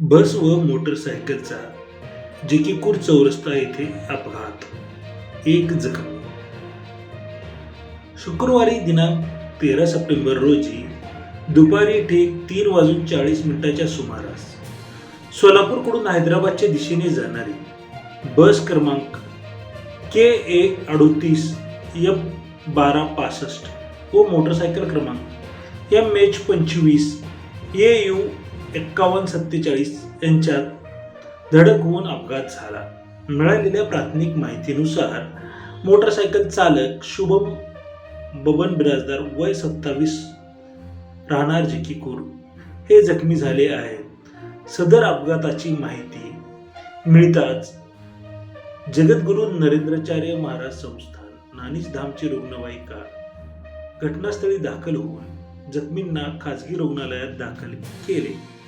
बस व मोटरसायकलचा जेकीकूर चौरस्ता येथे अपघात. एक जखमी. शुक्रवारी दिनांक तेरा सप्टेंबर रोजी दुपारी ठीक तीन वाजून चाळीस मिनिटाच्या सुमारास सोलापूरकडून हैदराबादच्या दिशेने जाणारी बस क्रमांक के ए अडोतीस एफ बारा पासष्ट व मोटरसायकल क्रमांक एम एच पंचवीस ए यू एक्कावन्न सत्तेचाळीस यांच्यात धडक होऊन अपघात झाला. मिळालेल्या प्राथमिक माहितीनुसार मोटरसायकल चालक शुभम बबन बिराजदार वय सत्तावीस राहणार जिकीकूर हे जखमी झाले आहेत. सदर अपघाताची माहिती मिळताच जगद्गुरू नरेंद्राचार्य महाराज संस्थान नानीच धामची रुग्णवाहिका घटनास्थळी दाखल होऊन जखमींना खाजगी रुग्णालयात दाखल केले.